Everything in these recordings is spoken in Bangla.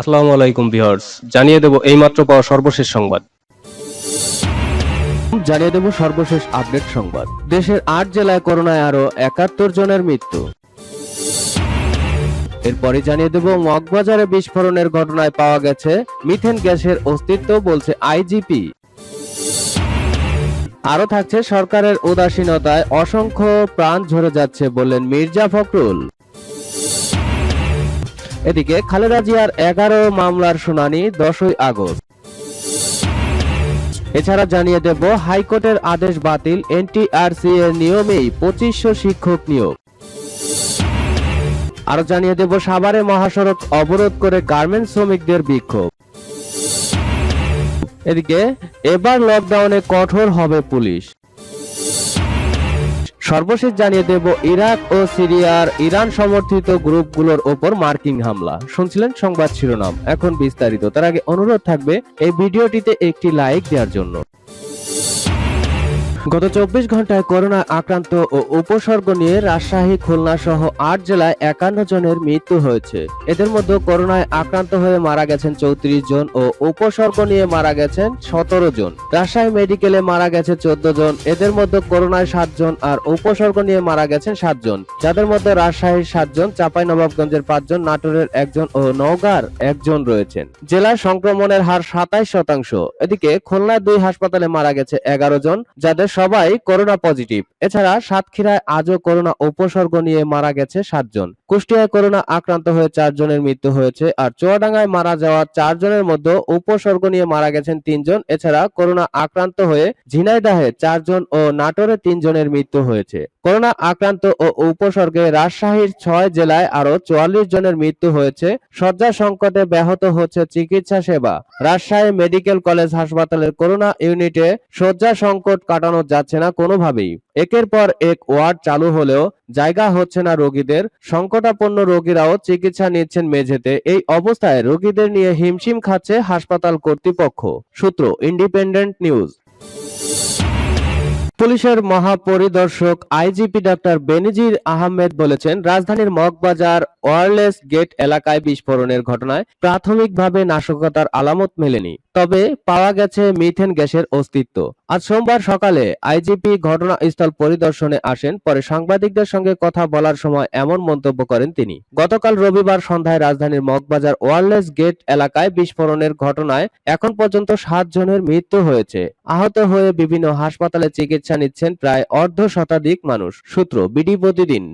আসসালামু আলাইকুম ভিউয়ার্স, জানিয়ে দেব এইমাত্র পাওয়া সর্বশেষ সংবাদ। জানিয়ে দেব সর্বশেষ আপডেট সংবাদ। দেশের আট জেলায় করোনায় আরও একাত্তর জনের মৃত্যু। এরপরে জানিয়ে দেব, মগবাজারে বিস্ফোরণের ঘটনায় পাওয়া গেছে মিথেন গ্যাসের অস্তিত্ব বলছে আইজিপি। আরও থাকছে সরকারের উদাসীনতায় অসংখ্য প্রাণ ঝরে যাচ্ছে বললেন মির্জা ফখরুল। এদিকে খালেদা জিয়ার এগারো মামলার শুনানি দশই আগস্ট। এছাড়া জানিয়ে দেব, হাইকোর্টের আদেশ বাতিল, এনটিআরসি এর নিয়মেই পঁচিশশো শিক্ষক নিয়োগ। আরও জানিয়ে দেব, সাভারে মহাসড়ক অবরোধ করে গার্মেন্টস শ্রমিকদের বিক্ষোভ। এদিকে, এবার লকডাউনে কঠোর হবে পুলিশ। সর্বশেষ জানিয়ে দেব ইরাক ও সিরিয়ার ইরান সমর্থিত গ্রুপগুলোর ওপর মার্কিন হামলা। শুনছিলেন সংবাদ শিরোনাম। এখন বিস্তারিত। তার আগে অনুরোধ থাকবে এই ভিডিওটিতে একটি লাইক দেওয়ার জন্য। গত চব্বিশ ঘন্টায় করোনা আক্রান্ত ও উপসর্গ নিয়ে রাজশাহী, খুলনা সহ আট জেলায় একান্ন জনের মৃত্যু হয়েছে। এদের মধ্যে করোনায় আক্রান্ত হয়ে মারা গেছেন চৌত্রিশ জন ও উপসর্গ নিয়ে মারা গেছেন সতেরো জন। রাজশাহী মেডিকেলে মারা গেছে চোদ্দ জন। এদের মধ্যে করোনায় সাতজন আর উপসর্গ নিয়ে মারা গেছেন সাতজন যাদের মধ্যে রাজশাহীর সাতজন চাপাই নবাবগঞ্জের পাঁচজন নাটোরের একজন ও নওগাঁর একজন রয়েছেন। জেলায় সংক্রমণের হার সাতাইশ শতাংশ। এদিকে খুলনায় দুই হাসপাতালে মারা গেছে এগারো জন, যাদের সবাই করোনা পজিটিভ। এছাড়া সাতক্ষীরায় আজও করোনা উপসর্গ নিয়ে মারা গেছে সাতজন। কুষ্টিয়ায় করোনা আক্রান্ত হয়ে চারজনের মৃত্যু হয়েছে আর চুয়াডাঙ্গায় মারা যাওয়া চারজনের মধ্যে উপসর্গ নিয়ে মারা গেছেন তিনজন। এছাড়া করোনা আক্রান্ত হয়ে ঝিনাইদাহে চারজন ও নাটোরে তিনজনের মৃত্যু হয়েছে। করোনা আক্রান্ত ও উপসর্গে রাজশাহীর ছয় জেলায় আরও চুয়াল্লিশ জনের মৃত্যু হয়েছে। শয্যা সংকটে ব্যাহত হচ্ছে চিকিৎসা সেবা। রাজশাহী মেডিকেল কলেজ হাসপাতালের করোনা ইউনিটে শয্যা সংকট কাটানো যাচ্ছে না কোনোভাবেই। একের পর এক ওয়ার্ড চালু হলেও জায়গা হচ্ছে না রোগীদের। সংকটাপন্ন রোগীরাও চিকিৎসা নিচ্ছেন মেঝেতে। এই অবস্থায় রোগীদের নিয়ে হিমশিম খাচ্ছে হাসপাতাল কর্তৃপক্ষ। সূত্র ইন্ডিপেন্ডেন্ট নিউজ পুলিশের মহাপরিদর্শক আইজিপি ডাক্তার বেনিজির আহমেদ বলেছেন, রাজধানীর মগবাজার ওয়ারলেস গেট এলাকায় বিস্ফোরণের ঘটনায় প্রাথমিকভাবে নাশকতার আলামত মেলেনি। তবে পাওয়া গেছে মিথেন গ্যাসের অস্তিত্ব। আজ সোমবার সকালে আইজিপি ঘটনাস্থল পরিদর্শনে আসেন, পরে সাংবাদিকদের সঙ্গে কথা বলার সময় এমন মন্তব্য করেন তিনি। গতকাল রবিবার সন্ধ্যায় রাজধানীর মগবাজার ওয়ারলেস গেট এলাকায় বিস্ফোরণের ঘটনায় এখন পর্যন্ত সাত জনের মৃত্যু হয়েছে। আহত হয়ে বিভিন্ন হাসপাতালে চিকিৎসা নিচ্ছেন প্রায় অর্ধ শতাধিক মানুষ। সূত্র, বিডি প্রতিদিন।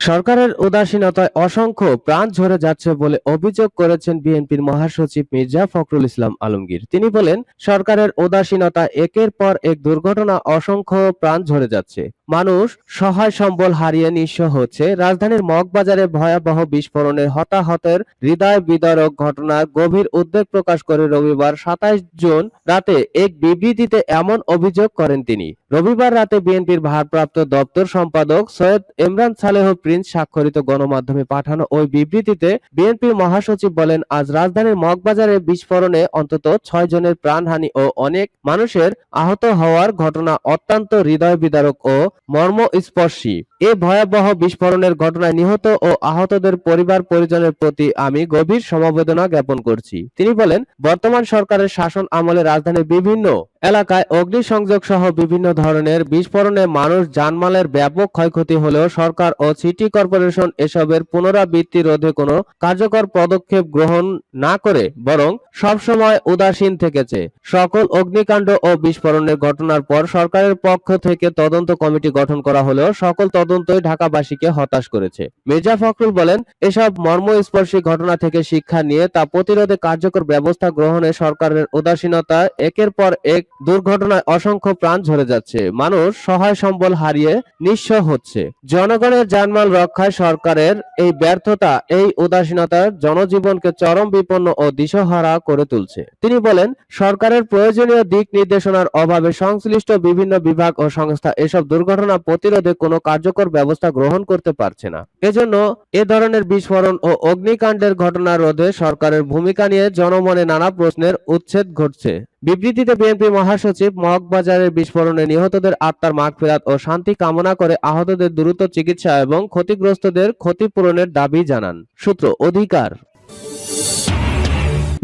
সরকারের উদাসীনতায় অসংখ্য প্রাণ ঝরে যাচ্ছে বলে অভিযোগ করেছেন বিএনপির মহাসচিব মির্জা ফখরুল ইসলাম আলমগীর। তিনি বলেন, সরকারের উদাসীনতা একের পর এক দুর্ঘটনা অসংখ্য প্রাণ ঝরে যাচ্ছে। মানুষ সহায় সম্বল হারিয়ে নিঃস্ব হচ্ছে। রাজধানীর মগবাজারে ভয়াবহ বিস্ফোরণের হতাহতের হৃদয় বিদারক ঘটনা গভীর উদ্বেগ প্রকাশ করে রবিবার সাতাইশ জুন রাতে এক বিবৃতিতে এমন অভিযোগ করেন তিনি। রবিবার রাতে বিএনপির ভারপ্রাপ্ত দপ্তর সম্পাদক সৈয়দ ইমরান সালেহ প্রিন্স স্বাক্ষরিত গণমাধ্যমে পাঠানো ওই বিবৃতিতে বিএনপির মহাসচিব বলেন, আজ রাজধানীর মগবাজারে বিস্ফোরণে অন্তত ছয় জনের প্রাণহানি ও অনেক মানুষের আহত হওয়ার ঘটনা অত্যন্ত হৃদয় বিদারক ও মর্মস্পর্শী। এ ভয়াবহ বিস্ফোরণের ঘটনায় নিহত ও আহতদের পরিবার পরিজনের প্রতি আমি গভীর সমবেদনা জ্ঞাপন করছি। তিনি বলেন, বর্তমান সরকারের শাসন আমলে রাজধানীর বিভিন্ন এলাকায় অগ্নিসংযোগ সহ বিভিন্ন ধরনের বিস্ফোরণে মানুষ জানমালের ব্যাপক ক্ষয়ক্ষতি হলেও সরকার ও সিটি কর্পোরেশন এসবের পুনরাবৃত্তি রোধে কোনো কার্যকর পদক্ষেপ গ্রহণ না করে, বরং সবসময় উদাসীন থেকেছে। সকল অগ্নিকাণ্ড ও বিস্ফোরণের ঘটনার পর সরকারের পক্ষ থেকে তদন্ত কমিটি গঠন করা হলেও সকল তদন্তই ঢাকাবাসীকে হতাশ করেছে। মির্জা ফখরুল বলেন, এসব মর্মস্পর্শী ঘটনা থেকে শিক্ষা নিয়ে তা প্রতিরোধে কার্যকর ব্যবস্থা গ্রহণে সরকারের উদাসীনতা, একের পর এক দুর্ঘটনায় অসংখ্য প্রাণ ঝরে যাচ্ছে। মানুষ সহায় সম্বল হারিয়ে নিঃস্ব হচ্ছে। জনগণের জানমাল রক্ষায় সরকারের এই ব্যর্থতা, এই উদাসীনতা জনজীবনকে চরম বিপন্ন ও দিশহারা করে তুলছে। তিনি বলেন, সরকারের প্রয়োজনীয় দিক নির্দেশনার অভাবে সংশ্লিষ্ট বিভিন্ন বিভাগ ও সংস্থা এসব দুর্ঘটনা প্রতিরোধে কোনো কার্যকর কার্যকর ব্যবস্থা গ্রহণ করতে পারছে না। এজন্য এ ধরনের বিস্ফোরণ ও অগ্নিকাণ্ডের ঘটনা রোধে সরকারের ভূমিকা নিয়ে জনমনে নানা প্রশ্নের উচ্ছেদ ঘটছে। বিবৃতিতে বিএনপি মহাসচিব মগবাজারের বিস্ফোরণে নিহতদের আত্মার মাগফিরাত ও শান্তি কামনা করে আহতদের দ্রুত চিকিৎসা এবং ক্ষতিগ্রস্তদের ক্ষতিপূরণের দাবি জানান। সূত্র অধিকার।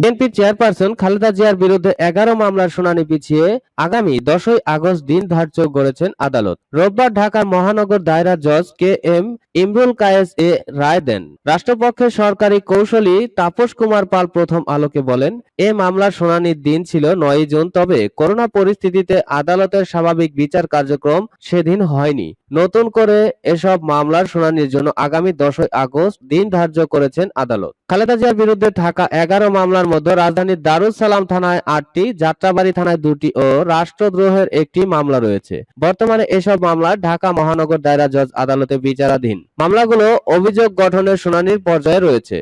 বিএনপির চেয়ারপারসন খালেদা জিয়ার বিরুদ্ধে এগারো মামলার শুনানি পিছিয়ে আগামী দশই আগস্ট দিন ধার্য করেছেন আদালত। রোববার ঢাকার মহানগর দায়রা জজ কে এম ইমরুল কায়েস এ রায় দেন। রাষ্ট্রপক্ষের সরকারি কৌশলী তাপস কুমার পাল প্রথম আলোকে বলেন, এ মামলার শুনানির দিন ছিল নয় জুন, তবে করোনা পরিস্থিতিতে আদালতের স্বাভাবিক বিচার কার্যক্রম সেদিন হয়নি। নতুন করে এসব মামলার শুনানির জন্য আগামী দশই আগস্ট দিন ধার্য করেছেন আদালত। খালেদা জিয়ার বিরুদ্ধে থাকা এগারো মামলার মধ্যে রাজধানীর দারুস সালাম থানায় আটটি, যাত্রাবাড়ি থানায় দুটি ও রাষ্ট্রদ্রোহের একটি মামলা রয়েছে। বর্তমানে এসব মামলা ঢাকা মহানগর দায়রা জজ আদালতে বিচারাধীন। মামলাগুলো অভিযোগ গঠনের শুনানির পর্যায়ে রয়েছে।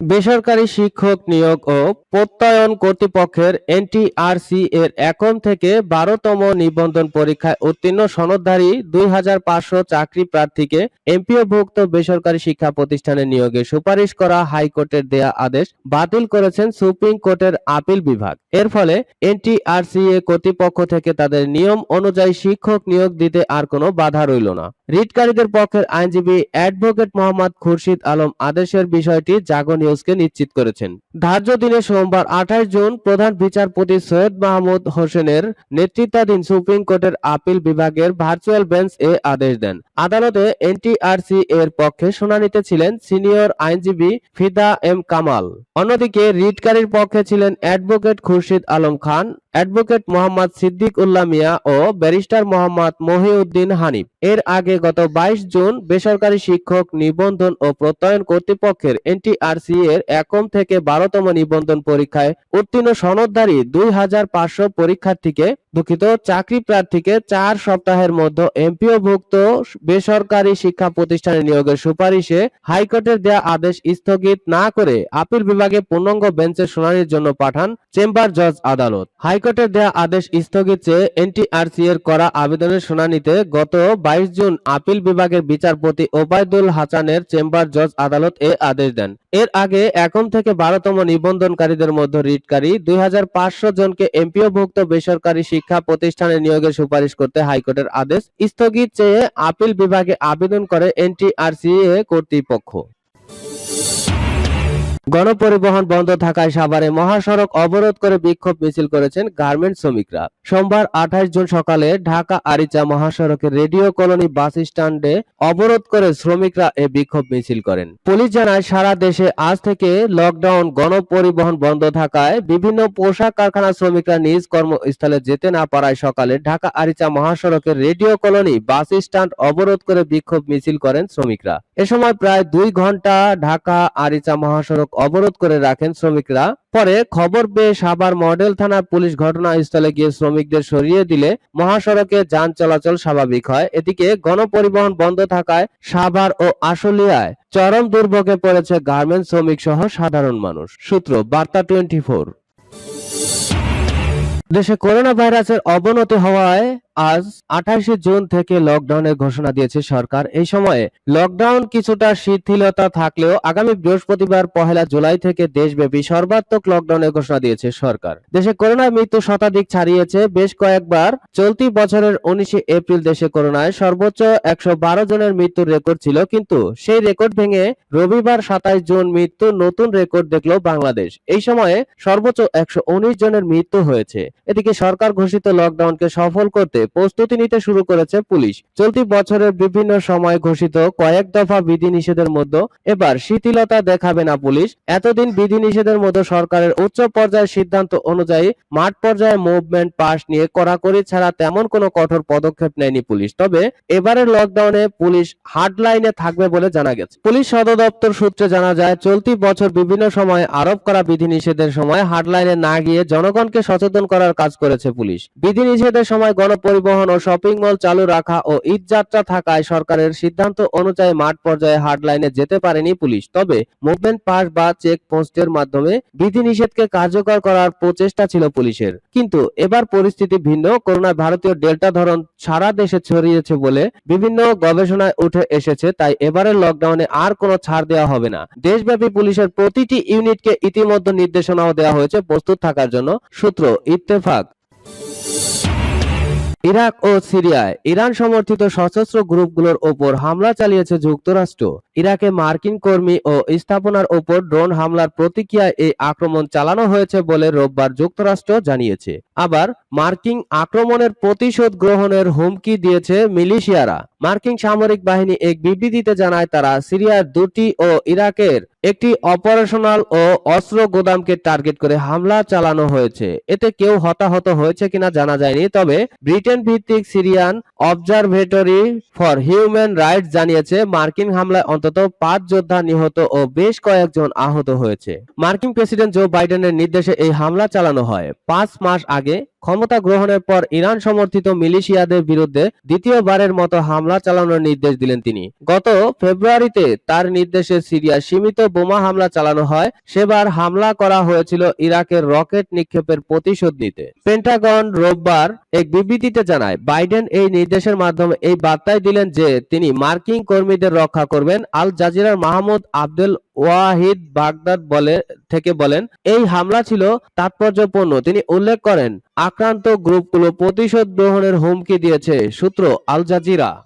বেসরকারি শিক্ষক নিয়োগ ও প্রত্যয়ন কর্তৃপক্ষের এনটিআরসি এর এখন থেকে বারোতম নিবন্ধন পরীক্ষায় উত্তীর্ণ সনদধারী দুই হাজার পাঁচশো চাকরি প্রার্থীকে এমপিওভুক্ত বেসরকারি শিক্ষা প্রতিষ্ঠানে নিয়োগে সুপারিশ করা হাইকোর্টের দেয়া আদেশ বাতিল করেছেন সুপ্রিম কোর্টের আপিল বিভাগ। এর ফলে এনটিআরসি এ কর্তৃপক্ষ থেকে তাদের নিয়ম অনুযায়ী শিক্ষক নিয়োগ দিতে আর কোনো বাধা রইল না। রিটকারীদের পক্ষের আইনজীবী অ্যাডভোকেট মোহাম্মদ খুরশিদ আলম আদেশের বিষয়টি জাগো নিউজকে নিশ্চিত করেছেন। ধার্য দিনে সোমবার আঠাশ জুন প্রধান বিচারপতি সৈয়দ মাহমুদ হোসেনের নেতৃত্বাধীন সুপ্রিম কোর্টের আপিল বিভাগের ভার্চুয়াল বেঞ্চ এ আদেশ দেন। আদালতে এনটিআরসি এর পক্ষে শুনানিতে ছিলেন সিনিয়র আইনজীবী ফিদা এম কামাল। অন্যদিকে রিটকারীর পক্ষে ছিলেন অ্যাডভোকেট খুরশিদ আলম খান অ্যাডভোকেট মোহাম্মদ সিদ্দিক উল্লাহ মিয়া ও ব্যারিস্টার মোহাম্মদ মহিউদ্দিন হানিফ। এর আগে গত বাইশ জুন বেসরকারি শিক্ষক নিবন্ধন ও প্রত্যয়ন কর্তৃপক্ষের এনটিআরসি এর একম থেকে বারোতম নিবন্ধন পরীক্ষায় উত্তীর্ণ সনদধারী দুই হাজার পাঁচশো পরীক্ষার্থীকে দুঃখিত, চাকরি প্রার্থীকে চার সপ্তাহের মধ্যে এমপিওভুক্ত বেসরকারি শিক্ষা প্রতিষ্ঠানে নিয়োগের সুপারিশে হাইকোর্টের দেয়া আদেশ স্থগিত না করে আপিল বিভাগে পূর্ণাঙ্গ বেঞ্চের শুনানির জন্য পাঠান চেম্বার জজ আদালত। হাইকোর্টের দেয়া আদেশ স্থগিত চেয়ে এনটিআরসি এর করা আবেদনের শুনানিতে গত বাইশ জুন আপিল বিভাগের বিচারপতি ওবায়দুল হাসানের চেম্বার জজ আদালত এ আদেশ দেন। এর আগে এখন থেকে বারোতম নিবন্ধনকারীদের মধ্যে রিটকারী দুই হাজার পাঁচশো জনকে এমপিওভুক্ত বেসরকারি শিক্ষা প্রতিষ্ঠানে নিয়োগের সুপারিশ করতে হাইকোর্টের আদেশ স্থগিত চেয়ে আপিল বিভাগে আবেদন করে এনটিআরসি এ কর্তৃপক্ষ। গণপরিবহন বন্ধ থাকায় সাভারে মহাসড়ক অবরোধ করে বিক্ষোভ মিছিল করেছেন গার্মেন্ট শ্রমিকরা। সোমবার আঠাশ জুন সকালে ঢাকা আরিচা মহাসড়কের রেডিও কলোনি বাস স্ট্যান্ডে অবরোধ করে শ্রমিকরা এ বিক্ষোভ মিছিল করেন। পুলিশ জানায়, সারা দেশে আজ থেকে লকডাউন, গণপরিবহন বন্ধ থাকায় বিভিন্ন পোশাক কারখানা শ্রমিকরা নিজ কর্মস্থলে যেতে না পারায় সকালে ঢাকা আরিচা মহাসড়কের রেডিও কলোনি বাস স্ট্যান্ড অবরোধ করে বিক্ষোভ মিছিল করেন শ্রমিকরা। এ সময় প্রায় দুই ঘণ্টা ঢাকা আরিচা মহাসড়ক অবরোধ করে রাখেন শ্রমিকরা। পরে খবর পেয়ে সাভার মডেল থানার পুলিশ ঘটনাস্থলে গিয়ে শ্রমিকদের সরিয়ে দিলে মহাসড়কে যান চলাচল স্বাভাবিক হয়। এদিকে গণপরিবহন বন্ধ থাকায় সাভার ও আশুলিয়ায় চরম দুর্ভোগে পড়েছে গার্মেন্টস শ্রমিক সহ সাধারণ মানুষ। সূত্র, বার্তা টোয়েন্টি দেশে করোনা ভাইরাসের অবনতি হওয়ায় আজ আঠাশে জুন থেকে লকডাউনের ঘোষণা দিয়েছে সরকার। এই সময়ে লকডাউন কিছুটা শিথিলতা থাকলেও আগামী বৃহস্পতিবার পহেলা জুলাই থেকে দেশব্যাপী সর্বাত্মক লকডাউনের ঘোষণা দিয়েছে সরকার। দেশে করোনার মৃত্যু শতাধিক ছাড়িয়েছে। বেশ কয়েকবার চলতি বছরের উনিশে এপ্রিল দেশে করোনায় সর্বোচ্চ একশো বারো জনের মৃত্যুর রেকর্ড ছিল, কিন্তু সেই রেকর্ড ভেঙে রবিবার সাতাইশ জুন মৃত্যুর নতুন রেকর্ড দেখল বাংলাদেশ। এই সময়ে সর্বোচ্চ একশো উনিশ জনের মৃত্যু হয়েছে। এদিকে সরকার ঘোষিত লকডাউনকে সফল করতে প্রস্তুতি নিতে শুরু করেছে পুলিশ। চলতি বছরের বিভিন্ন সময় ঘোষিত কয়েক দফা বিধিনিষেধের মধ্যে এবার শিথিলতা দেখাবে না পুলিশ। এতদিন বিধিনিষেধের মধ্যে সরকারের উচ্চ পর্যায়ের সিদ্ধান্ত অনুযায়ী মাঠ পর্যায়ে মুভমেন্ট পাস নিয়ে কড়াকড়ি ছাড়া তেমন কোনো কঠোর পদক্ষেপ নেয়নি পুলিশ। তবে এবারের লকডাউনে পুলিশ হার্ডলাইনে থাকবে বলে জানা গেছে। পুলিশ সদর দপ্তর সূত্রে জানা যায়, চলতি বছর বিভিন্ন সময় আরোপ করা বিধিনিষেধের সময় হার্ডলাইনে না গিয়ে জনগণকে সচেতন করার কাজ করেছে পুলিশ। বিধিনিষেধের সময় গণপরি পরিবহন ও শপিং মল চালু রাখা ও ঈদযাত্রা থাকায় সরকারের সিদ্ধান্ত অনুযায়ী মাঠ পর্যায়ে হার্ডলাইনে যেতে পারেনি পুলিশ। তবে মুভমেন্ট পাস বা চেক পোস্টের মাধ্যমে বিধিনিষেধকে কার্যকর করার প্রচেষ্টা ছিল পুলিশের। কিন্তু এবার পরিস্থিতি ভিন্ন। করোনায় ভারতীয় ডেল্টা ধরন সারা দেশে ছড়িয়েছে বলে বিভিন্ন গবেষণায় উঠে এসেছে, তাই এবারের লকডাউনে আর কোনো ছাড় দেওয়া হবে না। দেশব্যাপী পুলিশের প্রতিটি ইউনিটকে ইতিমধ্যে নির্দেশনাও দেওয়া হয়েছে প্রস্তুত থাকার জন্য। সূত্র ইত্তেফাক। ইরাক ও সিরিয়ায় ইরান সমর্থিত সশস্ত্র গ্রুপগুলোর ওপর হামলা চালিয়েছে যুক্তরাষ্ট্র। ইরাকে মার্কিন কর্মী ও স্থাপনার ওপর ড্রোন হামলার প্রতিক্রিয়ায় এই আক্রমণ চালানো হয়েছে বলে রোববার যুক্তরাষ্ট্র জানিয়েছে। আবার মার্কিন আক্রমণের প্রতিশোধ গ্রহণের হুমকি দিয়েছে মিলিশিয়ারা। মার্কিন সামরিক বাহিনী এক বিবৃতিতে জানায়, তারা সিরিয়ার দুটি ও ইরাকের একটি অপারেশনাল ও অস্ত্র গোদামকে টার্গেট করে হামলা চালানো হয়েছে। এতে কেউ হতাহত হয়েছে কিনা জানা যায়নি, তবে ব্রিটেন ভিত্তিক Syrian observatory for human rights জানিয়েছে, মার্কিন হামলায় অন্তত পাঁচ যোদ্ধা নিহত ও বেশ কয়েকজন আহত হয়েছে। মার্কিন প্রেসিডেন্ট জো বাইডেনের নির্দেশে এই হামলা চালানো হয়। পাঁচ মাস আগে ক্ষমতা গ্রহণের পর ইরান সমর্থিত মিলিশিয়াদের বিরুদ্ধে দ্বিতীয়বারের মতো হামলা চালানোর নির্দেশ দিলেন তিনি। গত ফেব্রুয়ারিতে তার নির্দেশে সিরিয়া সীমিত বোমা হামলা চালানো হয়। সেবার হামলা করা হয়েছিল ইরাকের রকেট নিক্ষেপের প্রতিশোধ নিতে। পেন্টাগন রোববার এক বিবৃতিতে জানায়, বাইডেন এই নির্দেশের মাধ্যমে এই বার্তায় দিলেন যে তিনি মার্কিন কর্মীদের রক্ষা করবেন। আল জাজিরার মাহমুদ আব্দুল ওয়াহিদ বাগদাদ বলে থেকে বলেন, এই হামলা ছিল তাৎপর্যপূর্ণ। তিনি উল্লেখ করেন, আক্রান্ত গ্রুপগুলো প্রতিশোধ গ্রহণের হুমকি দিয়েছে। সূত্র আল জাজিরা।